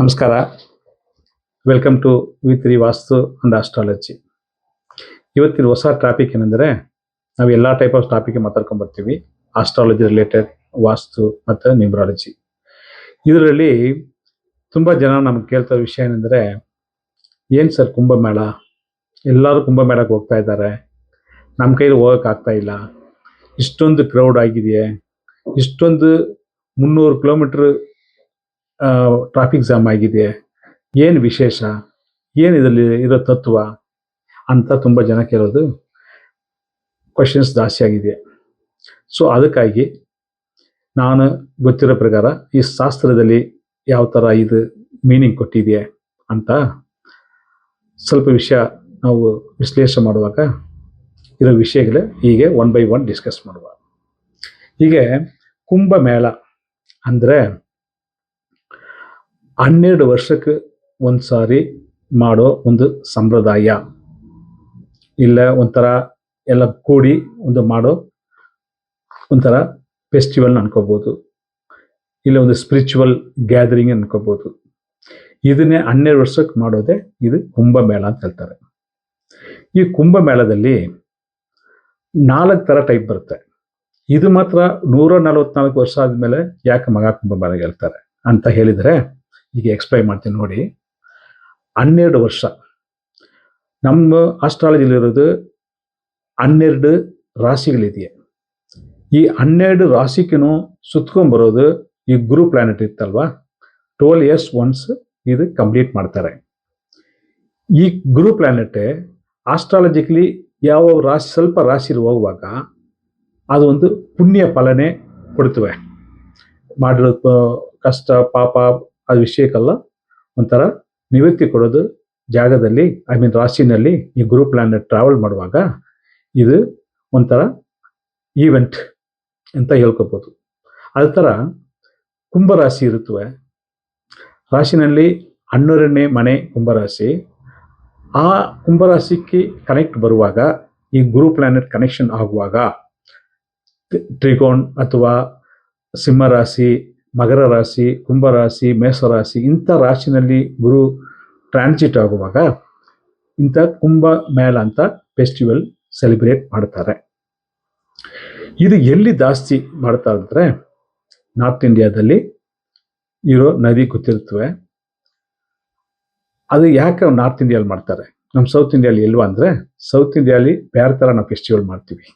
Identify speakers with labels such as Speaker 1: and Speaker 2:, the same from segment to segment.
Speaker 1: ನಮಸ್ಕಾರ. Welcome to V three Vastu and astrology ಇವತ್ತಿನ ಹೊಸ ಟಾಪಿಕ್ ಏನಂದರೆ ನಾವು ಎಲ್ಲ ಟೈಪ್ ಆಫ್ ಟಾಪಿಕ್ ಮಾತಾಡ್ಕೊಂಡು ಬರ್ತೀವಿ. ಆಸ್ಟ್ರಾಲಜಿ ರಿಲೇಟೆಡ್ ವಾಸ್ತು ಮತ್ತು ನ್ಯೂಮ್ರಾಲಜಿ ಇದರಲ್ಲಿ ತುಂಬ ಜನ ನಮ್ಗೆ ಕೇಳ್ತಾ ವಿಷಯ ಏನಂದರೆ, ಏನು ಸರ್ ಕುಂಭಮೇಳ? ಎಲ್ಲರೂ ಕುಂಭಮೇಳಕ್ಕೆ ಹೋಗ್ತಾ ಇದ್ದಾರೆ. ನಮ್ಮ ಕೈಲಿ ಹೋಗಕ್ಕೆ ಆಗ್ತಾ ಇಲ್ಲ. ಇಷ್ಟೊಂದು ಕ್ರೌಡ್ ಆಗಿದೆಯೇ? ಇಷ್ಟೊಂದು ಮುನ್ನೂರು ಕಿಲೋಮೀಟ್ರ್ ಟ್ರಾಫಿಕ್ ಜಾಮ್ ಆಗಿದೆ. ಏನು ವಿಶೇಷ? ಏನು ಇದರಲ್ಲಿ ಇರೋ ತತ್ವ? ಅಂತ ತುಂಬ ಜನ ಕೇಳೋದು. ಕ್ವಶನ್ಸ್ ಜಾಸ್ತಿ ಆಗಿದೆ. ಸೊ ಅದಕ್ಕಾಗಿ ನಾನು ಗೊತ್ತಿರೋ ಪ್ರಕಾರ ಈ ಶಾಸ್ತ್ರದಲ್ಲಿ ಯಾವ ಥರ ಇದು ಮೀನಿಂಗ್ ಕೊಟ್ಟಿದೆಯೇ ಅಂತ ಸ್ವಲ್ಪ ವಿಷಯ ನಾವು ವಿಶ್ಲೇಷಣೆ ಮಾಡುವಾಗ ಇರೋ ವಿಷಯಗಳೇ ಹೀಗೆ ಒನ್ ಬೈ ಒನ್ ಡಿಸ್ಕಸ್ ಮಾಡುವ. ಹೀಗೆ ಕುಂಭಮೇಳ ಅಂದರೆ ಹನ್ನೆರಡು ವರ್ಷಕ್ಕೆ ಒಂದು ಸಾರಿ ಮಾಡೋ ಒಂದು ಸಂಪ್ರದಾಯ. ಇಲ್ಲ, ಒಂಥರ ಎಲ್ಲ ಕೂಡಿ ಒಂದು ಮಾಡೋ ಒಂಥರ ಫೆಸ್ಟಿವಲ್ ಅನ್ಕೋಬೋದು. ಇಲ್ಲ, ಒಂದು ಸ್ಪಿರಿಚುವಲ್ ಗ್ಯಾದರಿಂಗ್ ಅನ್ಕೋಬೋದು. ಇದನ್ನೇ ಹನ್ನೆರಡು ವರ್ಷಕ್ಕೆ ಮಾಡೋದೇ ಇದು ಕುಂಭಮೇಳ ಅಂತ ಹೇಳ್ತಾರೆ. ಈ ಕುಂಭಮೇಳದಲ್ಲಿ ನಾಲ್ಕು ಥರ ಟೈಪ್ ಬರುತ್ತೆ. ಇದು ಮಾತ್ರ ನೂರ ನಲವತ್ನಾಲ್ಕು ವರ್ಷ ಆದಮೇಲೆ ಯಾಕೆ ಮಗ ಕುಂಭಮೇಳ ಹೇಳ್ತಾರೆ ಅಂತ ಹೇಳಿದರೆ ಈಗ ಎಕ್ಸ್ಪ್ಲೈನ್ ಮಾಡ್ತೀನಿ ನೋಡಿ. ಹನ್ನೆರಡು ವರ್ಷ. ನಮ್ಮ ಆಸ್ಟ್ರಾಲಜಿಲಿರೋದು ಹನ್ನೆರಡು ರಾಶಿಗಳಿದೆಯೇ. ಈ ಹನ್ನೆರಡು ರಾಶಿಗೂ ಸುತ್ಕೊಂಡ್ಬರೋದು ಈ ಗುರು ಪ್ಲಾನೆಟ್ ಇತ್ತಲ್ವಾ? ಟ್ವೆಲ್ ಇಯರ್ಸ್ ಒನ್ಸ್ ಇದು ಕಂಪ್ಲೀಟ್ ಮಾಡ್ತಾರೆ. ಈ ಗುರು ಪ್ಲಾನೆಟ್ ಆಸ್ಟ್ರಾಲಜಿಕಲಿ ಯಾವ ರಾಶಿ, ಸ್ವಲ್ಪ ರಾಶಿಲಿ ಹೋಗುವಾಗ ಅದು ಒಂದು ಪುಣ್ಯ ಫಲನೆ ಕೊಡ್ತವೆ. ಮಾಡಿರೋ ಕಷ್ಟ, ಪಾಪ ಆ ವಿಷಯಕ್ಕಲ್ಲ ಒಂಥರ ನಿವೃತ್ತಿ ಕೊಡೋದು ಜಾಗದಲ್ಲಿ ಐ ಮೀನ್ ರಾಶಿನಲ್ಲಿ ಈ ಗುರು ಪ್ಲಾನೆಟ್ ಟ್ರಾವೆಲ್ ಮಾಡುವಾಗ ಇದು ಒಂಥರ ಈವೆಂಟ್ ಅಂತ ಹೇಳ್ಕೋಬೋದು. ಅದೇ ಥರ ಕುಂಭರಾಶಿ ಇರುತ್ತವೆ. ರಾಶಿನಲ್ಲಿ ಹನ್ನೆರಡನೇ ಮನೆ ಕುಂಭರಾಶಿ. ಆ ಕುಂಭರಾಶಿಗೆ ಕನೆಕ್ಟ್ ಬರುವಾಗ, ಈ ಗುರು ಪ್ಲಾನೆಟ್ ಕನೆಕ್ಷನ್ ಆಗುವಾಗ ತ್ರಿಕೋಣ್ ಅಥವಾ ಸಿಂಹರಾಶಿ ಮಕರ ರಾಶಿ ಕುಂಭರಾಶಿ ಮೇಷರಾಶಿ ಇಂಥ ರಾಶಿನಲ್ಲಿ ಗುರು ಟ್ರಾನ್ಸಿಟ್ ಆಗುವಾಗ ಇಂಥ ಕುಂಭ, ಮೇಳ ಅಂತ ಫೆಸ್ಟಿವಲ್ ಸೆಲೆಬ್ರೇಟ್ ಮಾಡ್ತಾರೆ. ಇದು ಎಲ್ಲಿ ಜಾಸ್ತಿ ಮಾಡ್ತಾರೆ ಅಂದರೆ ನಾರ್ತ್ ಇಂಡಿಯಾದಲ್ಲಿ ಇರೋ ನದಿ ಗೊತ್ತಿರ್ತವೆ. ಅದು ಯಾಕೆ ನಾರ್ತ್ ಇಂಡಿಯಲ್ಲಿ ಮಾಡ್ತಾರೆ? ನಮ್ಮ ಸೌತ್ ಇಂಡಿಯಲ್ಲಿ ಇಲ್ವಾ ಅಂದರೆ ಸೌತ್ ಇಂಡಿಯಲ್ಲಿ ಬೇರೆ ಥರ ನಾವು ಫೆಸ್ಟಿವಲ್ ಮಾಡ್ತೀವಿ.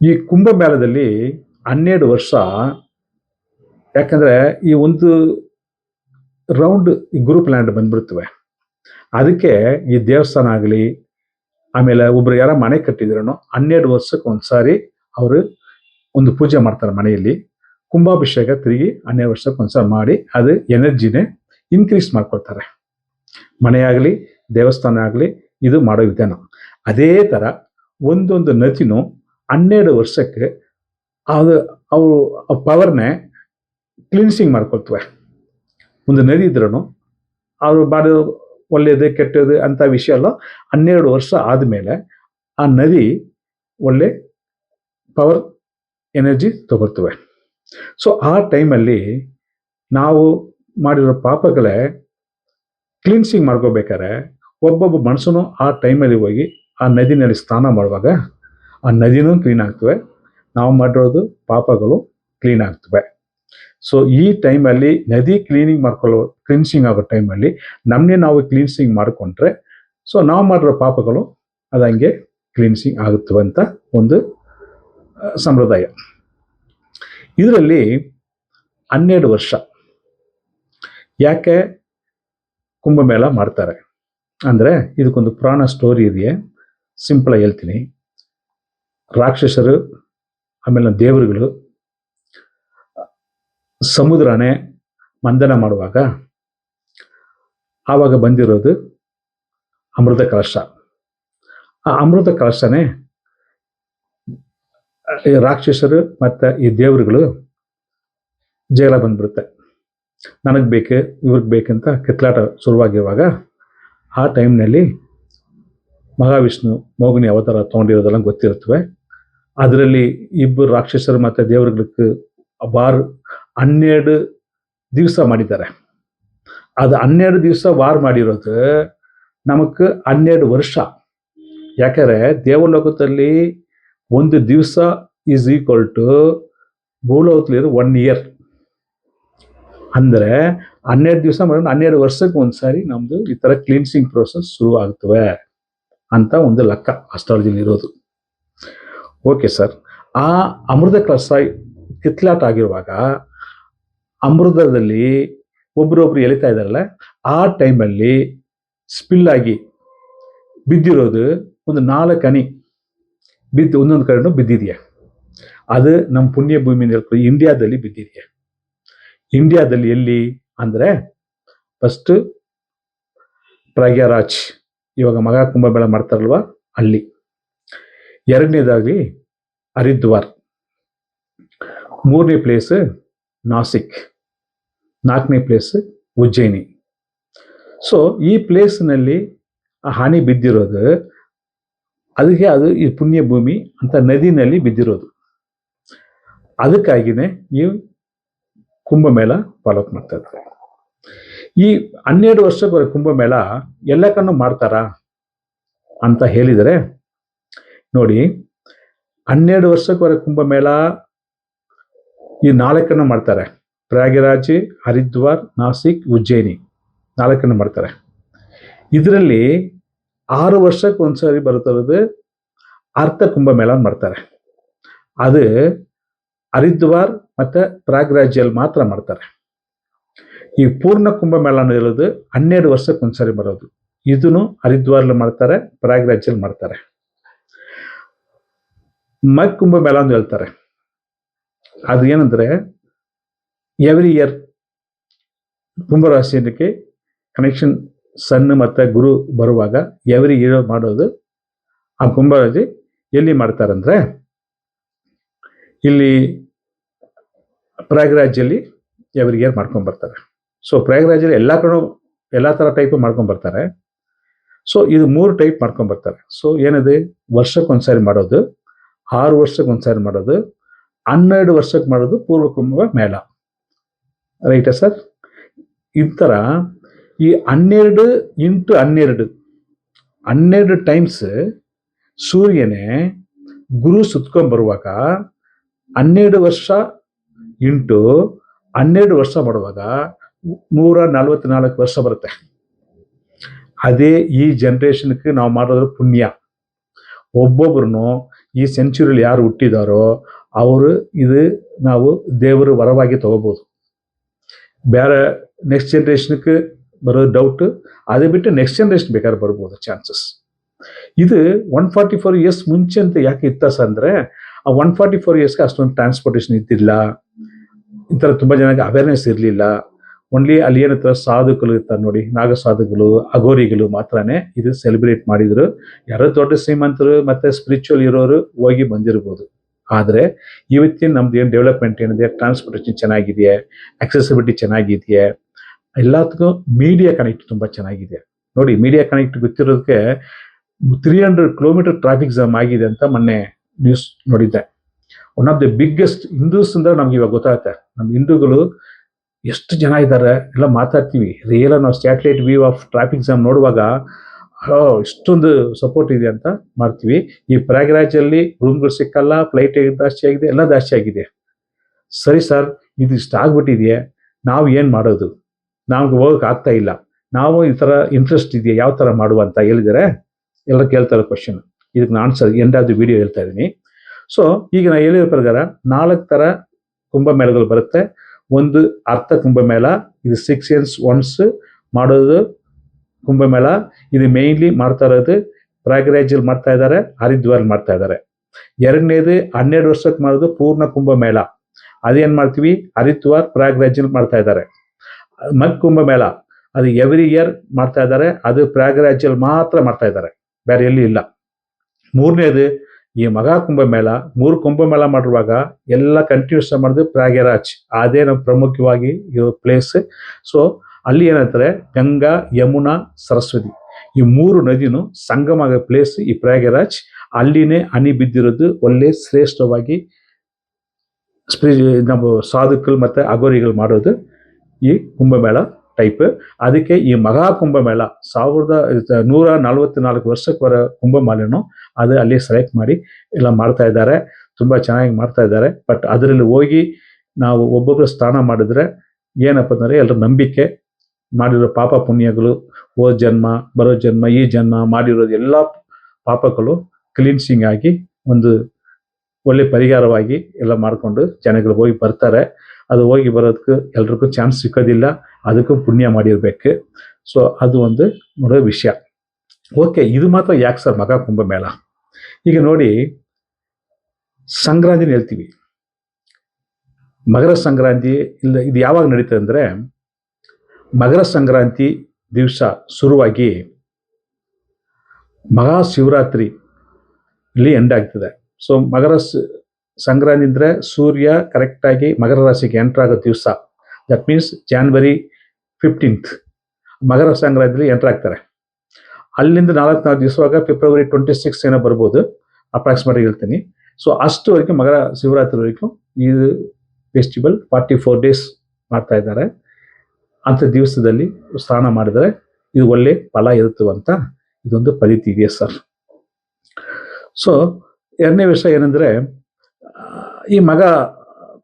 Speaker 1: ಈ ಕುಂಭಮೇಳದಲ್ಲಿ ಹನ್ನೆರಡು ವರ್ಷ ಯಾಕಂದ್ರೆ ಈ ಒಂದು ರೌಂಡ್ ಗ್ರೂಪ್ ಲ್ಯಾಂಡ್ ಬಂದ್ಬಿಡ್ತವೆ. ಅದಕ್ಕೆ ಈ ದೇವಸ್ಥಾನ ಆಗಲಿ, ಆಮೇಲೆ ಒಬ್ರು ಯಾರೋ ಮನೆ ಕಟ್ಟಿದ್ರೂ ಹನ್ನೆರಡು ವರ್ಷಕ್ಕೆ ಒಂದ್ಸಾರಿ ಅವರು ಒಂದು ಪೂಜೆ ಮಾಡ್ತಾರೆ ಮನೆಯಲ್ಲಿ. ಕುಂಭಾಭಿಷೇಕ ತಿರುಗಿ ಹನ್ನೆರಡು ವರ್ಷಕ್ಕೆ ಒಂದ್ಸಲ ಮಾಡಿ ಅದು ಎನರ್ಜಿನೇ ಇನ್ಕ್ರೀಸ್ ಮಾಡ್ಕೊಳ್ತಾರೆ. ಮನೆಯಾಗಲಿ ದೇವಸ್ಥಾನ ಆಗಲಿ ಇದು ಮಾಡೋ ವಿಧಾನ. ಅದೇ ಥರ ಒಂದೊಂದು ನದಿನೂ ಹನ್ನೆರಡು ವರ್ಷಕ್ಕೆ ಅದು ಅವು ಪವರ್ನೇ ಕ್ಲೀನ್ಸಿಂಗ್ ಮಾಡ್ಕೊಳ್ತವೆ. ಒಂದು ನದಿ ಇದ್ರೂ ಅವರು ಮಾಡೋ ಒಳ್ಳೆಯದೇ ಕೆಟ್ಟದ್ದು ಅಂತ ವಿಷಯ ಅಲ್ಲ. ಹನ್ನೆರಡು ವರ್ಷ ಆದಮೇಲೆ ಆ ನದಿ ಒಳ್ಳೆ ಪವರ್ ಎನರ್ಜಿ ತಗೊಳ್ತವೆ. ಸೊ ಆ ಟೈಮಲ್ಲಿ ನಾವು ಮಾಡಿರೋ ಪಾಪಗಳೇ ಕ್ಲೀನ್ಸಿಂಗ್ ಮಾಡ್ಕೋಬೇಕಾದ್ರೆ ಒಬ್ಬೊಬ್ಬ ಮನುಷ್ಯನು ಆ ಟೈಮಲ್ಲಿ ಹೋಗಿ ಆ ನದಿನಲ್ಲಿ ಸ್ನಾನ ಮಾಡುವಾಗ ಆ ನದಿನೂ ಕ್ಲೀನ್ ಆಗ್ತವೆ. ನಾವು ಮಾಡಿರೋದು ಪಾಪಗಳು ಕ್ಲೀನ್ ಆಗ್ತವೆ. ಸೊ ಈ ಟೈಮಲ್ಲಿ ನದಿ ಕ್ಲೀನಿಂಗ್ ಮಾಡ್ಕೊಳ್ಳೋ ಕ್ಲೀನ್ಸಿಂಗ್ ಆಗೋ ಟೈಮಲ್ಲಿ ನಮ್ಮನ್ನೇ ನಾವು ಕ್ಲೀನ್ಸಿಂಗ್ ಮಾಡಿಕೊಂಡ್ರೆ ಸೊ ನಾವು ಮಾಡಿರೋ ಪಾಪಗಳು ಅದು ಹಂಗೆ ಕ್ಲೀನ್ಸಿಂಗ್ ಆಗುತ್ತವೆ ಅಂತ ಒಂದು ಸಂಪ್ರದಾಯ. ಇದರಲ್ಲಿ ಹನ್ನೆರಡು ವರ್ಷ ಯಾಕೆ ಕುಂಭಮೇಳ ಮಾಡ್ತಾರೆ? ಅಂದರೆ ಇದಕ್ಕೊಂದು ಪುರಾಣ ಸ್ಟೋರಿ ಇದೆಯೇ? ಸಿಂಪಲಾಗಿ ಹೇಳ್ತೀನಿ. ರಾಕ್ಷಸರು, ಆಮೇಲೆ ದೇವರುಗಳು ಸಮುದ್ರನೇ ಮಂದನ ಮಾಡುವಾಗ ಆವಾಗ ಬಂದಿರೋದು ಅಮೃತ ಕಲಶ. ಆ ಅಮೃತ ಕಲಶನೇ ರಾಕ್ಷಸರು ಮತ್ತು ಈ ದೇವರುಗಳು ಜಗಳ ಬಂದ್ಬಿಡುತ್ತೆ. ನನಗೆ ಬೇಕು, ಇವ್ರಿಗೆ ಬೇಕಂತ ಕಿತ್ಲಾಟ ಶುರುವಾಗಿರುವಾಗ ಆ ಟೈಮ್ನಲ್ಲಿ ಮಹಾವಿಷ್ಣು ಮೋಗಿನಿ ಅವತಾರ ತೊಗೊಂಡಿರೋದೆಲ್ಲ ಗೊತ್ತಿರುತ್ತವೆ. ಅದರಲ್ಲಿ ಇಬ್ಬರು ರಾಕ್ಷಸರು ಮತ್ತು ದೇವರುಗಳಿಗೆ ಬಾರ್ ಹನ್ನೆರಡು ದಿವಸ ಮಾಡಿದ್ದಾರೆ. ಅದು ಹನ್ನೆರಡು ದಿವಸ ವಾರ್ ಮಾಡಿರೋದು ನಮಗೆ ಹನ್ನೆರಡು ವರ್ಷ. ಯಾಕೆಂದರೆ ದೇವಲೋಕದಲ್ಲಿ ಒಂದು ದಿವಸ ಈಸ್ ಈಕ್ವಲ್ ಟು ಭೂಲೋಕದಲ್ಲಿ ಒನ್ ಇಯರ್ ಅಂದರೆ ಹನ್ನೆರಡು ದಿವಸ ಮಾಡಿ ಹನ್ನೆರಡು ವರ್ಷಕ್ಕೆ ಒಂದ್ಸಾರಿ ನಮ್ದು ಈ ತರ ಕ್ಲೀನ್ಸಿಂಗ್ ಪ್ರೋಸೆಸ್ ಶುರು ಆಗ್ತವೆ ಅಂತ ಒಂದು ಲೆಕ್ಕ ಅಸ್ಟ್ರಾಲಜಿಲಿರೋದು ಓಕೆ ಸರ್ ಆ ಅಮೃತ ಕಲಸ ಕಿತ್ಲಾಟ ಆಗಿರುವಾಗ ಅಮೃತದಲ್ಲಿ ಒಬ್ರೊಬ್ರು ಎಳಿತಾ ಇದಾರಲ್ಲ ಆ ಟೈಮಲ್ಲಿ ಸ್ಪಿಲ್ ಆಗಿ ಬಿದ್ದಿರೋದು ಒಂದು ನಾಲ್ಕು ಹನಿ ಬಿದ್ದು ಒಂದೊಂದು ಕಡೆನೂ ಬಿದ್ದಿದೆಯಾ? ಅದು ನಮ್ಮ ಪುಣ್ಯ ಭೂಮಿ ಇಂಡಿಯಾದಲ್ಲಿ ಬಿದ್ದಿದೆಯಾ? ಇಂಡಿಯಾದಲ್ಲಿ ಎಲ್ಲಿ ಅಂದರೆ ಫಸ್ಟ್ ಪ್ರಯಾಗರಾಜ್, ಇವಾಗ ಮಗ ಕುಂಭಮೇಳ ಮಾಡ್ತಾರಲ್ವ, ಅಲ್ಲಿ. ಎರಡನೇದಾಗಿ ಹರಿದ್ವಾರ್. ಮೂರನೇ ಪ್ಲೇಸ್ ನಾಸಿಕ್. ನಾಲ್ಕನೇ ಪ್ಲೇಸ್ ಉಜ್ಜಯಿನಿ. ಸೊ ಈ ಪ್ಲೇಸ್ನಲ್ಲಿ ಹಾನಿ ಬಿದ್ದಿರೋದು ಅದಕ್ಕೆ ಅದು ಈ ಪುಣ್ಯ ಭೂಮಿ ಅಂತ ನದಿನಲ್ಲಿ ಬಿದ್ದಿರೋದು. ಅದಕ್ಕಾಗಿನೇ ಈ ಕುಂಭಮೇಳ ಫಾಲೋಅಪ್ ಮಾಡ್ತಾ ಇದ್ದಾರೆ. ಈ ಹನ್ನೆರಡು ವರ್ಷಕ್ಕೆ ಕುಂಭಮೇಳ ಎಲ್ಲ ಕಣ್ಣು ಮಾಡ್ತಾರಾ ಅಂತ ಹೇಳಿದರೆ, ನೋಡಿ, ಹನ್ನೆರಡು ವರ್ಷಕ್ಕೆ ಕುಂಭಮೇಳ ಈ ನಾಲ್ಕನ್ನು ಮಾಡ್ತಾರೆ. ಪ್ರಯಾಗರಾಜ್, ಹರಿದ್ವಾರ್, ನಾಸಿಕ್, ಉಜ್ಜಯಿನಿ ನಾಲ್ಕನ್ನು ಮಾಡ್ತಾರೆ. ಇದರಲ್ಲಿ ಆರು ವರ್ಷಕ್ಕೆ ಒಂದ್ಸರಿ ಬರುತ್ತಿರೋದು ಅರ್ಥ ಕುಂಭಮೇಳ ಮಾಡ್ತಾರೆ. ಅದು ಹರಿದ್ವಾರ್ ಮತ್ತೆ ಪ್ರಯಾಗರಾಜಲ್ಲಿ ಮಾತ್ರ ಮಾಡ್ತಾರೆ. ಈ ಪೂರ್ಣ ಕುಂಭಮೇಳ ಅನ್ನೋ ಇರೋದು ಹನ್ನೆರಡು ವರ್ಷಕ್ಕೆ ಒಂದ್ಸರಿ ಬರೋದು. ಇದನ್ನು ಹರಿದ್ವಾರ್ಲಿ ಮಾಡ್ತಾರೆ ಪ್ರಯಾಗರಾಜಲ್ಲಿ ಮಾಡ್ತಾರೆ. ಮಗ್ ಕುಂಭಮೇಳ ಅಂತ ಹೇಳ್ತಾರೆ. ಅದು ಏನಂದ್ರೆ ಎವ್ರಿ ಇಯರ್ ಕುಂಭರಾಶಿಯಕ್ಕೆ ಕನೆಕ್ಷನ್ ಸನ್ ಮತ್ತು ಗುರು ಬರುವಾಗ ಎವ್ರಿ ಇಯರ್ ಮಾಡೋದು ಆ ಕುಂಭರಾಶಿ ಎಲ್ಲಿ ಮಾಡ್ತಾರಂದ್ರೆ ಇಲ್ಲಿ ಪ್ರಯಾಗ್ರಾಜಲ್ಲಿ ಎವ್ರಿ ಇಯರ್ ಮಾಡ್ಕೊಂಬರ್ತಾರೆ ಸೊ ಪ್ರಯಾಗ್ರಾಜಲ್ಲಿ ಎಲ್ಲ ಕಡೆ ಎಲ್ಲ ಥರ ಟೈಪ್ ಮಾಡ್ಕೊಂಬರ್ತಾರೆ ಸೊ ಇದು ಮೂರು ಟೈಪ್ ಮಾಡ್ಕೊಂಬರ್ತಾರೆ ಸೊ ಏನಿದೆ ವರ್ಷಕ್ಕೊಂದ್ಸಾರಿ ಮಾಡೋದು ಆರು ವರ್ಷಕ್ಕೊಂದ್ಸಾರಿ ಮಾಡೋದು ಹನ್ನೆರಡು ವರ್ಷಕ್ಕೆ ಮಾಡೋದು ಪೂರ್ವ ಕುಂಭ ಮೇಳ ರೈಟಾ ಸರ್? ಈ ಥರ ಈ ಹನ್ನೆರಡು ಇಂಟು ಹನ್ನೆರಡು ಹನ್ನೆರಡು ಟೈಮ್ಸ್ ಸೂರ್ಯನೇ ಗುರು ಸುತ್ಕೊಂಡ್ ಬರುವಾಗ ಹನ್ನೆರಡು ವರ್ಷ ಇಂಟು ಹನ್ನೆರಡು ವರ್ಷ ಮಾಡುವಾಗ ನೂರ ನಲವತ್ನಾಲ್ಕು ವರ್ಷ ಬರುತ್ತೆ. ಅದೇ ಈ ಜನ್ರೇಷನ್ಗೆ ನಾವು ಮಾಡೋದ್ರ ಪುಣ್ಯ. ಒಬ್ಬೊಬ್ರು ಈ ಸೆಂಚುರಿಲಿ ಯಾರು ಹುಟ್ಟಿದಾರೋ ಅವರು ಇದು ನಾವು ದೇವರ ವರವಾಗಿ ತಗೋಬಹುದು ಬೇರೆ ನೆಕ್ಸ್ಟ್ ಜನ್ರೇಷನ್ಗೆ ಬರೋ ಡೌಟ್ ಅದೇ ಬಿಟ್ಟು ನೆಕ್ಸ್ಟ್ ಜನ್ರೇಷನ್ ಬೇಕಾದ್ರೆ ಬರ್ಬೋದು ಚಾನ್ಸಸ್ ಇದು ಒನ್ ಫಾರ್ಟಿ ಫೋರ್ ಇಯರ್ಸ್ ಮುಂಚೆ ಅಂತ ಯಾಕೆ ಇತ್ತಸ ಅಂದರೆ, ಆ ಒನ್ ಫಾರ್ಟಿ ಫೋರ್ ಇಯರ್ಸ್ಗೆ ಅಷ್ಟೊಂದು ಟ್ರಾನ್ಸ್ಪೋರ್ಟೇಷನ್ ಇದ್ದಿಲ್ಲ. ಈ ಥರ ತುಂಬ ಜನಕ್ಕೆ ಅವೇರ್ನೆಸ್ ಇರಲಿಲ್ಲ. ಓನ್ಲಿ ಅಲ್ಲಿ ಏನಿರ್ತಾರೆ ಸಾಧುಗಳು ಇರ್ತಾರೆ ನೋಡಿ ನಾಗ ಸಾಧುಗಳು ಅಗೋರಿಗಳು ಮಾತ್ರನೇ ಇದು ಸೆಲೆಬ್ರೇಟ್ ಮಾಡಿದರು. ಯಾರೋ ದೊಡ್ಡ ಶ್ರೀಮಂತರು ಮತ್ತು ಸ್ಪಿರಿಚುವಲ್ ಇರೋರು ಹೋಗಿ ಬಂದಿರ್ಬೋದು. ಆದರೆ ಇವತ್ತಿನ ನಮ್ದು ಏನು ಡೆವಲಪ್ಮೆಂಟ್ ಏನಿದೆ ಟ್ರಾನ್ಸ್ಪೋರ್ಟೇಷನ್ ಚೆನ್ನಾಗಿದೆಯೇ ಆಕ್ಸೆಸಿಬಿಲಿಟಿ ಚೆನ್ನಾಗಿದೆಯೇ, ಎಲ್ಲದಕ್ಕೂ ಮೀಡಿಯಾ ಕನೆಕ್ಟ್ ತುಂಬ ಚೆನ್ನಾಗಿದೆ. ನೋಡಿ media connect ಗೊತ್ತಿರೋದಕ್ಕೆ three hundred kilometre traffic jam ಆಗಿದೆ ಅಂತ ಮೊನ್ನೆ ನ್ಯೂಸ್ ನೋಡಿದ್ದೆ. One of the biggest Hindus ಅಂದ್ರೆ ನಮ್ಗೆ ಇವಾಗ ಗೊತ್ತಾಗುತ್ತೆ. ನಮ್ಮ ಹಿಂದೂಗಳು ಎಷ್ಟು ಜನ ಇದ್ದಾರೆ, ಎಲ್ಲ ಮಾತಾಡ್ತೀವಿ. ರಿಯಲ್ ನಾವು satellite view of traffic jam ನೋಡುವಾಗ ಹೋ, ಇಷ್ಟೊಂದು ಸಪೋರ್ಟ್ ಇದೆ ಅಂತ ಮಾಡ್ತೀವಿ. ಈ ಪ್ರಯಾಗರಾಜಲ್ಲಿ ರೂಮ್ಗಳು ಸಿಕ್ಕಲ್ಲ ಫ್ಲೈಟ್ ಜಾಸ್ತಿ ಆಗಿದೆ, ಎಲ್ಲ ಜಾಸ್ತಿ ಆಗಿದೆ. ಸರಿ ಸರ್ ಇದು ಇಷ್ಟ ಆಗ್ಬಿಟ್ಟಿದೆಯೇ? ನಾವು ಏನು ಮಾಡೋದು? ನಮ್ಗೆ ಹೋಗಕ್ಕೆ ಆಗ್ತಾ ಇಲ್ಲ. ನಾವು ಈ ಥರ ಇಂಟ್ರೆಸ್ಟ್ ಇದೆಯಾ? ಯಾವ ಥರ ಮಾಡುವ ಅಂತ ಹೇಳಿದರೆ ಎಲ್ಲ ಕೇಳ್ತಾರೆ ಕ್ವಶನ್ ಇದಕ್ಕೆ ನಾನು ಆನ್ಸರ್ ಎಂದಾದ್ರು ವಿಡಿಯೋ ಹೇಳ್ತಾ ಇದ್ದೀನಿ. ಸೊ ಈಗ ನಾನು ಹೇಳಿರೋ ಪ್ರಕಾರ ನಾಲ್ಕು ಥರ ಕುಂಭಮೇಳಗಳು ಬರುತ್ತೆ. ಒಂದು ಅರ್ಥ ಕುಂಭಮೇಳ, ಇದು ಸಿಕ್ಸ್ ಇಯರ್ಸ್ ಒನ್ಸ್ ಮಾಡೋದು ಕುಂಭಮೇಳ, ಇದು ಮೇಯ್ನ್ಲಿ ಮಾಡ್ತಾ ಇರೋದು ಪ್ರಯಾಗರಾಜಲ್ಲಿ ಮಾಡ್ತಾ ಇದ್ದಾರೆ ಹರಿದ್ವಾರ್ ಮಾಡ್ತಾ ಇದ್ದಾರೆ ಎರಡನೇದು ಹನ್ನೆರಡು ವರ್ಷಕ್ಕೆ ಮಾಡೋದು ಪೂರ್ಣ ಕುಂಭಮೇಳ. ಅದೇನು ಮಾಡ್ತೀವಿ? ಹರಿದ್ವಾರ್ ಪ್ರಯಾಗರಾಜಲ್ಲಿ ಮಾಡ್ತಾ ಇದ್ದಾರೆ ಮಗ್ ಕುಂಭಮೇಳ, ಅದು ಎವ್ರಿ ಇಯರ್ ಮಾಡ್ತಾ ಇದ್ದಾರೆ ಅದು ಪ್ರಯಾಗರಾಜಲ್ಲಿ ಮಾತ್ರ ಮಾಡ್ತಾ ಇದ್ದಾರೆ ಬೇರೆ ಎಲ್ಲಿ ಇಲ್ಲ. ಮೂರನೇದು ಈ ಮಗಾ ಕುಂಭಮೇಳ, ಮೂರು ಕುಂಭಮೇಳ ಮಾಡಿರುವಾಗ ಎಲ್ಲ ಕಂಟಿನ್ಯೂಸ್ ಮಾಡೋದು ಪ್ರಯಾಗರಾಜ್. ಅದೇ ನಮ್ಮ ಪ್ರಮುಖವಾಗಿ ಇರೋ ಪ್ಲೇಸ್ ಸೊ ಅಲ್ಲಿ ಏನಂತಾರೆ ಗಂಗಾ, ಯಮುನಾ, ಸರಸ್ವತಿ. ಈ ಮೂರು ನದಿನೂ ಸಂಗಮ ಆಗೋ ಪ್ಲೇಸ್ ಈ ಪ್ರಯಾಗರಾಜ್ ಅಲ್ಲಿನೇ ಹನಿ ಬಿದ್ದಿರೋದು ಒಳ್ಳೆ ಶ್ರೇಷ್ಠವಾಗಿ ನಮ್ಮ ಸಾಧುಕಲ್ ಮತ್ತು ಅಗೋರಿಗಳು ಮಾಡೋದು ಈ ಕುಂಭಮೇಳ ಟೈಪ್ ಅದಕ್ಕೆ ಈ ಮಹಾ ಕುಂಭಮೇಳ ಸಾವಿರದ ನೂರ ನೂರ ನಲವತ್ನಾಲ್ಕು ವರ್ಷಕ್ಕೆ ಬರೋ ಕುಂಭಮೇಳನು ಅದು ಅಲ್ಲಿ ಸೆಲೆಕ್ಟ್ ಮಾಡಿ ಎಲ್ಲ ಮಾಡ್ತಾ ಇದ್ದಾರೆ. ತುಂಬ ಚೆನ್ನಾಗಿ ಮಾಡ್ತಾ ಇದ್ದಾರೆ. ಬಟ್ ಅದರಲ್ಲಿ ಹೋಗಿ ನಾವು ಒಬ್ಬೊಬ್ಬರು ಸ್ನಾನ ಮಾಡಿದ್ರೆ ಏನಪ್ಪ ಅಂದರೆ ಎಲ್ಲರ ನಂಬಿಕೆ ಮಾಡಿರೋ ಪಾಪ ಪುಣ್ಯಗಳು, ಓ ಜನ್ಮ, ಬರೋ ಜನ್ಮ, ಈ ಜನ್ಮ ಮಾಡಿರೋದು ಎಲ್ಲ ಪಾಪಗಳು ಕ್ಲೀನ್ಸಿಂಗ್ ಆಗಿ ಒಂದು ಒಳ್ಳೆ ಪರಿಹಾರವಾಗಿ ಎಲ್ಲ ಮಾಡಿಕೊಂಡು ಜನಗಳು ಹೋಗಿ ಬರ್ತಾರೆ. ಅದು ಹೋಗಿ ಬರೋದಕ್ಕೆ ಎಲ್ರಿಗೂ ಚಾನ್ಸ್ ಸಿಕ್ಕೋದಿಲ್ಲ. ಅದಕ್ಕೂ ಪುಣ್ಯ ಮಾಡಿರ್ಬೇಕು. ಸೊ ಅದು ಒಂದು ನೋಡೋ ವಿಷಯ. ಓಕೆ ಇದು ಮಾತ್ರ ಯಾಕೆ ಸರ್ ಮಗ ಕುಂಭಮೇಳ ಈಗ ನೋಡಿ, ಸಂಕ್ರಾಂತಿನ ಹೇಳ್ತೀವಿ. ಮಕರ ಸಂಕ್ರಾಂತಿ ಇಲ್ಲ, ಇದು ಯಾವಾಗ ನಡೀತದೆ ಅಂದರೆ ಮಕರ ಸಂಕ್ರಾಂತಿ ದಿವಸ ಶುರುವಾಗಿ ಮಹಾಶಿವರಾತ್ರಿ ಇಲ್ಲಿ ಎಂಡ್ ಆಗ್ತದೆ. ಸೊ ಮಕರ ಸಂಕ್ರಾಂತಿ ಅಂದರೆ ಸೂರ್ಯ ಕರೆಕ್ಟಾಗಿ ಮಕರ ರಾಶಿಗೆ ಎಂಟರ್ ಆಗೋ ದಿವಸ. ದಟ್ ಮೀನ್ಸ್ ಜಾನ್ವರಿ ಫಿಫ್ಟೀನ್ತ್ ಮಕರ ಸಂಕ್ರಾಂತಿಲಿ ಎಂಟರ್ ಆಗ್ತಾರೆ. ಅಲ್ಲಿಂದ ನಾಲ್ಕು ನಾಲ್ಕು ದಿವಸವಾಗ ಫೆಬ್ರವರಿ ಟ್ವೆಂಟಿ ಸಿಕ್ಸ್ ಏನೋ ಬರ್ಬೋದು. ಅಪ್ರಾಕ್ಸಿಮೇಟ್ ಹೇಳ್ತೀನಿ. ಸೊ ಅಷ್ಟುವರೆಗೆ ಮಕರ ಶಿವರಾತ್ರಿವರೆಗೂ ಈ ಫೆಸ್ಟಿವಲ್ ಫಾರ್ಟಿ ಫೋರ್ ಡೇಸ್ ಮಾಡ್ತಾ ಇದ್ದಾರೆ. ಅಂಥ ದಿವಸದಲ್ಲಿ ಸ್ನಾನ ಮಾಡಿದರೆ ಇದು ಒಳ್ಳೆ ಫಲ ಇರುತ್ತವಂತ ಇದೊಂದು ಪದ್ಧತಿ ಇದೆ ಸರ್. ಸೊ ಎರಡನೇ ವಿಷಯ ಏನಂದ್ರೆ, ಈ ಮಗ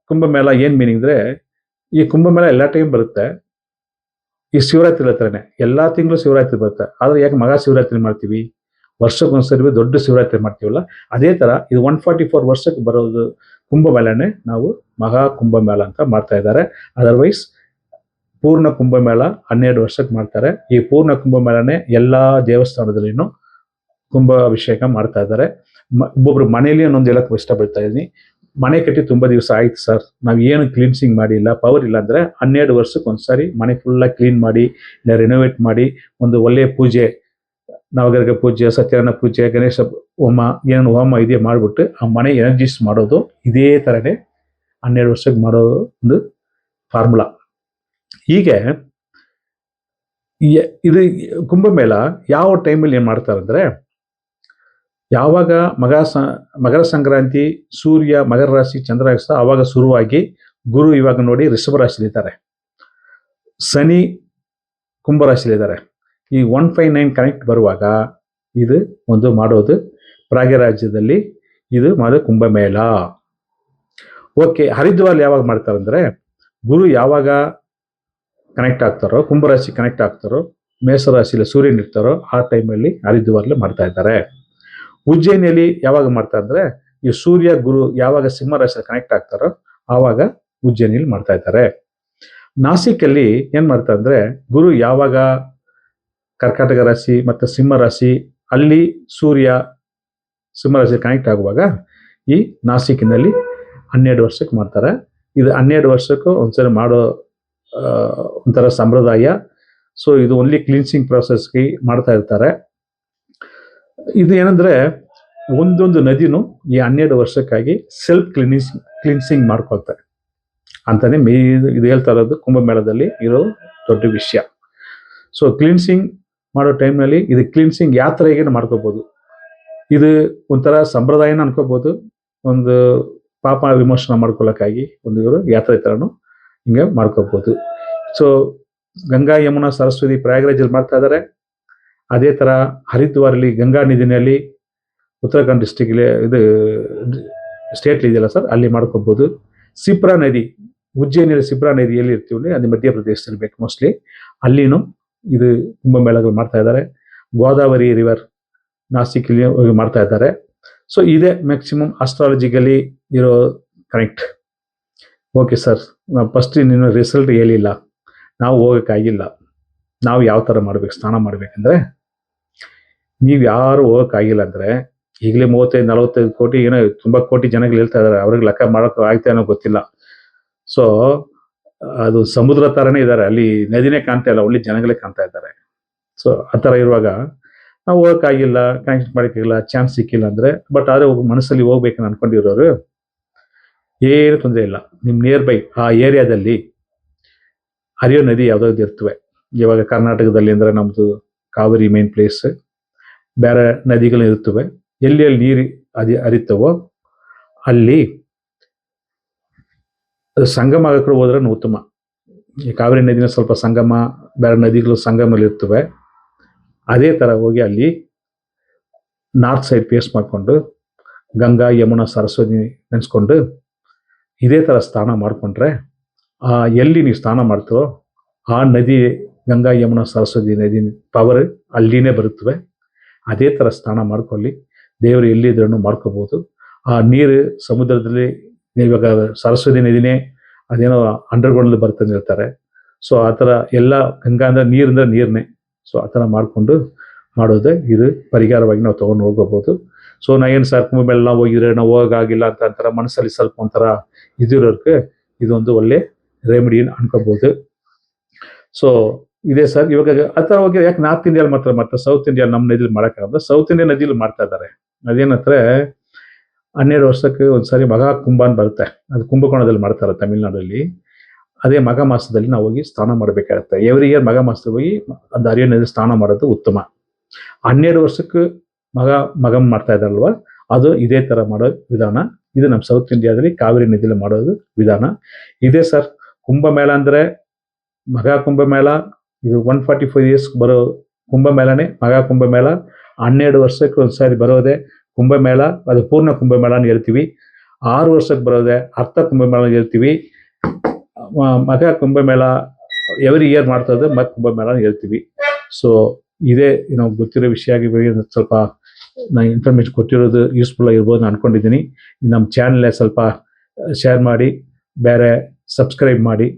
Speaker 1: ಕುಂಭಮೇಳ ಏನು ಮೀನಿಂಗ್ ಅಂದ್ರೆ, ಈ ಕುಂಭಮೇಳ ಎಲ್ಲ ಟೈಮ್ ಬರುತ್ತೆ. ಈ ಶಿವರಾತ್ರಿ ಹತ್ರನೇ, ಎಲ್ಲಾ ತಿಂಗಳು ಶಿವರಾತ್ರಿ ಬರುತ್ತೆ. ಆದರೆ ಯಾಕೆ ಮಗ ಶಿವರಾತ್ರಿ ಮಾಡ್ತೀವಿ? ವರ್ಷಕ್ಕೊಂದ್ಸರಿ ದೊಡ್ಡ ಶಿವರಾತ್ರಿ ಮಾಡ್ತೀವಲ್ಲ? ಅದೇ ತರ ಇದು ಒನ್ ಫಾರ್ಟಿ ಫೋರ್ ವರ್ಷಕ್ಕೆ ಬರೋದು ಕುಂಭಮೇಳನೇ ನಾವು ಮಹಾ ಕುಂಭಮೇಳ ಅಂತ ಮಾಡ್ತಾ ಇದ್ದಾರೆ. ಅದರ್ವೈಸ್ ಪೂರ್ಣ ಕುಂಭಮೇಳ ಹನ್ನೆರಡು ವರ್ಷಕ್ಕೆ ಮಾಡ್ತಾರೆ. ಈ ಪೂರ್ಣ ಕುಂಭಮೇಳನೇ ಎಲ್ಲಾ ದೇವಸ್ಥಾನದಲ್ಲಿನೂ ಕುಂಭ ಅಭಿಷೇಕ ಮಾಡ್ತಾ ಇದ್ದಾರೆ. ಒಬ್ಬೊಬ್ರು ಮನೇಲಿ ಒಂದೊಂದು ಹೇಳಕ್ ಇಷ್ಟಪಡ್ತಾ ಇದೀನಿ. ಮನೆ ಕಟ್ಟಿ ತುಂಬಾ ದಿವಸ ಆಯ್ತು ಸರ್. ನಾವು ಏನು ಕ್ಲೀನ್ಸಿಂಗ್ ಮಾಡಿಲ್ಲ ಪವರ್ ಇಲ್ಲ ಅಂದ್ರೆ ಹನ್ನೆರಡು ವರ್ಷಕ್ಕೆ ಒಂದ್ಸಾರಿ ಮನೆ ಫುಲ್ಲಾಗಿ ಕ್ಲೀನ್ ಮಾಡಿ ಇಲ್ಲ ರಿನೋವೇಟ್ ಮಾಡಿ, ಒಂದು ಒಳ್ಳೆಯ ಪೂಜೆ ನವಗರ್ಗ ಪೂಜೆ, ಸತ್ಯನಾರಾಯಣ ಪೂಜೆ, ಗಣೇಶ ಹೋಮ, ಏನೇನು ಹೋಮ ಇದೆಯಾ ಮಾಡ್ಬಿಟ್ಟು ಆ ಮನೆ ಎನರ್ಜಿಸ್ ಮಾಡೋದು ಇದೇ ಥರನೇ ಹನ್ನೆರಡು ವರ್ಷಕ್ಕೆ ಮಾಡೋ ಒಂದು ಫಾರ್ಮುಲಾ ಹೀಗೆ ಇದು ಕುಂಭಮೇಳ ಯಾವ ಟೈಮಲ್ಲಿ ಏನು ಮಾಡ್ತಾರೆ ಅಂದರೆ ಯಾವಾಗ ಮಗ ಮಕರ ಸಂಕ್ರಾಂತಿ, ಸೂರ್ಯ, ಮಕರ ರಾಶಿ ಚಂದ್ರ ಆಗಿಸ್ತಾ ಆವಾಗ ಶುರುವಾಗಿ ಗುರು ಇವಾಗ ನೋಡಿ ರಿಷಭ ರಾಶಿಲಿದ್ದಾರೆ. ಶನಿ ಕುಂಭ ರಾಶಿಲಿದ್ದಾರೆ. ಈ ಒನ್ ಫೈವ್ ನೈನ್ ಕನೆಕ್ಟ್ ಬರುವಾಗ ಇದು ಒಂದು ಮಾಡೋದು ಪ್ರಾಗ್ಯರಾಜ್ಯದಲ್ಲಿ ಇದು ಮಾಡೋದು ಕುಂಭಮೇಳ. ಓಕೆ, ಹರಿದ್ವಾರ್ ಯಾವಾಗ ಮಾಡ್ತಾರೆ ಅಂದರೆ ಗುರು ಯಾವಾಗ ಕನೆಕ್ಟ್ ಆಗ್ತಾರೋ, ಕುಂಭರಾಶಿ ಕನೆಕ್ಟ್ ಆಗ್ತಾರೋ ಮೇಷರಾಶಿಯಲ್ಲಿ ಸೂರ್ಯನ್ ಇರ್ತಾರೋ, ಆ ಟೈಮಲ್ಲಿ ಹರಿದ್ವಾರಲ್ಲೇ ಮಾಡ್ತಾ ಇದ್ದಾರೆ. ಉಜ್ಜಯಿನಿಯಲ್ಲಿ ಯಾವಾಗ ಮಾಡ್ತಾ ಅಂದರೆ ಈ ಸೂರ್ಯ, ಗುರು ಯಾವಾಗ ಸಿಂಹರಾಶಿಯಲ್ಲಿ ರಾಶಿ ಕನೆಕ್ಟ್ ಆಗ್ತಾರೋ, ಆವಾಗ ಉಜ್ಜಯಿನಿಯಲ್ಲಿ ಮಾಡ್ತಾ ಇದ್ದಾರೆ. ನಾಸಿಕಲ್ಲಿ ಏನ್ ಮಾಡ್ತಾ ಅಂದ್ರೆ ಗುರು ಯಾವಾಗ ಕರ್ಕಾಟಕ ರಾಶಿ ಮತ್ತು ಸಿಂಹ ರಾಶಿ ಅಲ್ಲಿ ಸೂರ್ಯ ಸಿಂಹ ರಾಶಿ ಕನೆಕ್ಟ್ ಆಗುವಾಗ ಈ ನಾಸಿಕಿನಲ್ಲಿ ಹನ್ನೆರಡು ವರ್ಷಕ್ಕೆ ಮಾಡ್ತಾರೆ. ಇದು ಹನ್ನೆರಡು ವರ್ಷಕ್ಕೂ ಒಂದ್ಸರಿ ಮಾಡೋ ಒಂಥರ ಸಂಪ್ರದಾಯ. ಸೊ ಇದು ಓನ್ಲಿ ಕ್ಲೀನ್ಸಿಂಗ್ ಪ್ರಾಸೆಸ್ಗೆ ಮಾಡ್ತಾ ಇರ್ತಾರೆ. ಇದು ಏನಂದ್ರೆ, ಒಂದೊಂದು ನದಿನೂ ಈ ಹನ್ನೆರಡು ವರ್ಷಕ್ಕಾಗಿ ಸೆಲ್ಫ್ ಕ್ಲೀನಿಸ್ ಕ್ಲೀನ್ಸಿಂಗ್ ಮಾಡ್ಕೊಳ್ತಾರೆ. ಅಂತಾನೆ ಮೇ ಇದು ಹೇಳ್ತಾ ಇರೋದು ಕುಂಭಮೇಳದಲ್ಲಿ ಇರೋ ದೊಡ್ಡ ವಿಷಯ. ಸೊ ಕ್ಲೀನ್ಸಿಂಗ್ ಮಾಡೋ ಟೈಮ್ನಲ್ಲಿ ಇದು ಕ್ಲೀನ್ಸಿಂಗ್ ಯಾತ್ರೆಗೆ ಮಾಡ್ಕೋಬೋದು. ಇದು ಒಂಥರ ಸಂಪ್ರದಾಯನ ಅನ್ಕೋಬಹುದು ಒಂದು ಪಾಪ ವಿಮೋಚನೆ ಮಾಡ್ಕೊಳ್ಳೋಕ್ಕಾಗಿ ಒಂದು ಇವರು ಯಾತ್ರೆ ಥರನು ಹಿಂಗೆ ಮಾಡ್ಕೋಬಹುದು ಸೊ ಗಂಗಾ ಯಮುನಾ ಸರಸ್ವತಿ ಪ್ರಯಾಗರಾಜಲ್ಲಿ ಮಾಡ್ತಾ ಇದ್ದಾರೆ ಅದೇ ಥರ ಹರಿದ್ವಾರಲ್ಲಿ, ಗಂಗಾ ನದಿನಲ್ಲಿ ಉತ್ತರಾಖಂಡ್ ಡಿಸ್ಟಿಕ್ ಇದು ಸ್ಟೇಟ್ ಇದೆಯಲ್ಲ ಸರ್, ಅಲ್ಲಿ ಮಾಡ್ಕೋಬಹುದು ಸಿಪ್ರಾ ನದಿ, ಉಜ್ಜಯಿನಿಯಲ್ಲಿ ಸಿಪ್ರಾ ನದಿ ಎಲ್ಲಿ ಇರ್ತೀವಿ ಅದು ಮಧ್ಯಪ್ರದೇಶದಲ್ಲಿ ಬೇಕು ಮೋಸ್ಟ್ಲಿ ಅಲ್ಲಿನೂ ಇದು ಕುಂಭಮೇಳಗಳು ಮಾಡ್ತಾ ಇದ್ದಾರೆ ಗೋದಾವರಿ ರಿವರ್ ನಾಸಿಕಲ್ಲಿ ಮಾಡ್ತಾ ಇದ್ದಾರೆ ಸೊ ಇದೇ ಮ್ಯಾಕ್ಸಿಮಮ್ ಆಸ್ಟ್ರಾಲಜಿಕಲಿ ಇರೋ ಕನೆಕ್ಟ್ ಓಕೆ ಸರ್ ನಾವು ಫಸ್ಟ್ ನಿನ್ನ ರಿಸಲ್ಟ್ ಹೇಳಿಲ್ಲ. ನಾವು ಹೋಗೋಕ್ಕಾಗಿಲ್ಲ. ನಾವು ಯಾವ ಥರ ಮಾಡ್ಬೇಕು ಸ್ನಾನ ಮಾಡ್ಬೇಕಂದ್ರೆ, ನೀವು ಯಾರು ಹೋಗೋಕ್ಕಾಗಿಲ್ಲ ಅಂದರೆ, ಈಗಲೇ ಮೂವತ್ತೈದು, ನಲವತ್ತೈದು ಕೋಟಿ ಏನೋ ತುಂಬ ಕೋಟಿ ಜನಗಳು ಹೇಳ್ತಾ ಇದ್ದಾರೆ ಅವ್ರಿಗೆ ಲೆಕ್ಕ ಮಾಡೋಕೆ ಆಗ್ತಾ ಏನೋ ಗೊತ್ತಿಲ್ಲ. ಸೊ ಅದು ಸಮುದ್ರ ಥರನೇ ಇದ್ದಾರೆ ಅಲ್ಲಿ ನದಿನೇ ಕಾಣ್ತಾ ಇಲ್ಲ, ಒಳ್ಳೆ ಜನಗಳೇ ಕಾಣ್ತಾ ಇದ್ದಾರೆ. ಸೊ ಆ ಥರ ಇರುವಾಗ ನಾವು ಹೋಗೋಕ್ಕಾಗಿಲ್ಲ ಕನೆಕ್ಟ್ ಮಾಡೋಕ್ಕಾಗಿಲ್ಲ ಚಾನ್ಸ್ ಸಿಕ್ಕಿಲ್ಲ ಅಂದರೆ ಬಟ್ ಆದರೆ ಮನಸ್ಸಲ್ಲಿ ಹೋಗ್ಬೇಕು ಅನ್ಕೊಂಡಿರೋರು ಏನು ತೊಂದರೆ ಇಲ್ಲ. ನಿಮ್ಮ ನಿಯರ್ ಬೈ ಆ ಏರಿಯಾದಲ್ಲಿ ಹರಿಯೋ ನದಿ ಯಾವುದಾದ್ರು ಇರ್ತವೆ. ಇವಾಗ ಕರ್ನಾಟಕದಲ್ಲಿ ಅಂದರೆ ನಮ್ಮದು ಕಾವೇರಿ ಮೇನ್ ಪ್ಲೇಸ್ ಬೇರೆ ನದಿಗಳು ಇರ್ತವೆ. ಎಲ್ಲಿ ಎಲ್ಲಿ ನೀರು ಅದಿ ಹರಿತವೋ ಅಲ್ಲಿ ಸಂಗಮ ಆಗಕ್ಕೆ ಹೋದ್ರೆ ಉತ್ತಮ. ಈ ಕಾವೇರಿ ನದಿನ ಸ್ವಲ್ಪ ಸಂಗಮ ಬೇರೆ ನದಿಗಳು ಸಂಗಮಲ್ಲಿ ಇರ್ತವೆ. ಅದೇ ಥರ ಹೋಗಿ ಅಲ್ಲಿ ನಾರ್ತ್ ಸೈಡ್ ಪೇಸ್ ಮಾಡಿಕೊಂಡು ಗಂಗಾ, ಯಮುನಾ, ಸರಸ್ವತಿ ನೆನೆಸ್ಕೊಂಡು ಇದೇ ಥರ ಸ್ನಾನ ಮಾಡಿಕೊಂಡ್ರೆ, ಆ ಎಲ್ಲಿ ನೀವು ಸ್ನಾನ ಮಾಡ್ತೀರೋ, ಆ ನದಿ, ಗಂಗಾ, ಯಮುನಾ, ಸರಸ್ವತಿ ನದಿ ಪವರ್ ಅಲ್ಲಿನೇ ಬರುತ್ತವೆ. ಅದೇ ಥರ ಸ್ನಾನ ಮಾಡ್ಕೊಳ್ಳಿ. ದೇವರು ಎಲ್ಲಿದ್ರೂ ಮಾಡ್ಕೋಬೋದು. ಆ ನೀರು ಸಮುದ್ರದಲ್ಲಿ ಇವಾಗ ಸರಸ್ವತಿ ನದಿನೇ ಅದೇನೋ ಅಂಡರ್ಗ್ರೌಂಡ್ ಬರ್ತದೆ ಹೇಳ್ತಾರೆ. ಸೊ ಆ ಥರ ಎಲ್ಲ ಗಂಗಾ ಅಂದರೆ ನೀರಿಂದ ನೀರನ್ನೇ ಸೊ ಆ ಥರ ಮಾಡಿಕೊಂಡು ಮಾಡೋದೇ ಇದು ಪರಿಹಾರವಾಗಿ ನಾವು ತೊಗೊಂಡು ಹೋಗ್ಕೋಬೋದು ಸೊ ನಾ ಏನು ಸರ್ ಮೇಲೆ ನಾವು ಹೋಗಿದ್ರೆ, ನಾವು ಹೋಗಾಗಿಲ್ಲ ಅಂತ ಅಂತಾರ, ಮನಸ್ಸಲ್ಲಿ ಸ್ವಲ್ಪ ಒಂಥರ ಇದಿರೋರ್ಗೆ ಇದೊಂದು ಒಳ್ಳೆ ರೆಮಿಡಿ ಅನ್ಕೋಬಹುದು ಸೊ ಇದೆ ಸರ್, ಇವಾಗ ಆ ಥರ ಹೋಗಿ ಯಾಕೆ ನಾರ್ತ್ ಇಂಡಿಯಲ್ಲಿ ಮಾತ್ರ ಮಾಡ್ತಾರೆ ಸೌತ್ ಇಂಡಿಯಾ ನಮ್ಮ ನದಿಲಿ ಮಾಡೋಕ್ಕಾಗಲ್ಲ. ಸೌತ್ ಇಂಡಿಯಾ ನದಿಲಿ ಮಾಡ್ತಾ ಇದ್ದಾರೆ ಅದೇನಂದ್ರೆ, ಹನ್ನೆರಡು ವರ್ಷಕ್ಕೆ ಒಂದ್ಸರಿ ಮಗ ಕುಂಭ ಅಂತ ಬರುತ್ತೆ. ಅದು ಕುಂಭಕೋಣದಲ್ಲಿ ಮಾಡ್ತಾರೆ ತಮಿಳ್ನಾಡಲ್ಲಿ. ಅದೇ ಮಗ ಮಾಸದಲ್ಲಿ ನಾವು ಹೋಗಿ ಸ್ನಾನ ಮಾಡಬೇಕಾಗುತ್ತೆ. ಎವ್ರಿ ಇಯರ್ ಮಗ ಮಾಸದಲ್ಲಿ ಹೋಗಿ, ಅದು ಹರಿಯೋ ನದಿ ಸ್ನಾನ ಮಾಡೋದು ಉತ್ತಮ. ಹನ್ನೆರಡು ವರ್ಷಕ್ಕೆ ಮಗ ಮಗಂ ಮಾಡ್ತಾ ಇದ್ದಾರಲ್ವ? ಅದು ಇದೇ ತರ ಮಾಡೋ ವಿಧಾನ. ಇದು ನಮ್ಮ ಸೌತ್ ಇಂಡಿಯಾದಲ್ಲಿ ಕಾವೇರಿ ನದಿಯಲ್ಲಿ ಮಾಡೋದು ವಿಧಾನ. ಇದೇ ಸರ್ ಕುಂಭಮೇಳ ಅಂದರೆ ಮಗ ಕುಂಭಮೇಳ, ಇದು ಒನ್ ಫಾರ್ಟಿ ಫೈವ್ ಇಯರ್ಸ್ ಬರೋ ಕುಂಭಮೇಳನೇ ಮಗ ಕುಂಭಮೇಳ. ಹನ್ನೆರಡು ವರ್ಷಕ್ಕೆ ಒಂದ್ಸಾರಿ ಬರೋದೆ ಕುಂಭಮೇಳ, ಅದು ಪೂರ್ಣ ಕುಂಭಮೇಳ ಅಂತ ಹೇಳ್ತೀವಿ. ಆರು ವರ್ಷಕ್ಕೆ ಬರೋದೆ ಅರ್ಥ ಕುಂಭಮೇಳ ಅಂತ ಹೇಳ್ತೀವಿ. ಮಗ ಕುಂಭಮೇಳ ಎವ್ರಿ ಇಯರ್ ಮಾಡ್ತಾ ಮಗ ಕುಂಭಮೇಳ ಅಂತ ಹೇಳ್ತೀವಿ. ಸೊ ಇದೇ ನಾವು ಗೊತ್ತಿರೋ ವಿಷಯ ಆಗಿ ಸ್ವಲ್ಪ ನಾನು ಇನ್ಫಾರ್ಮೇಶನ್ ಕೊಟ್ಟಿರೋದು ಯೂಸ್ಫುಲ್ ಆಗಿರ್ಬೋದು ನಾನು ಅನ್ಕೊಂಡಿದ್ದೀನಿ. ನಮ್ಮ ಚಾನಲ್ ಸ್ವಲ್ಪ ಶೇರ್ ಮಾಡಿ, ಬೇರೆ ಸಬ್ಸ್ಕ್ರೈಬ್ ಮಾಡಿ.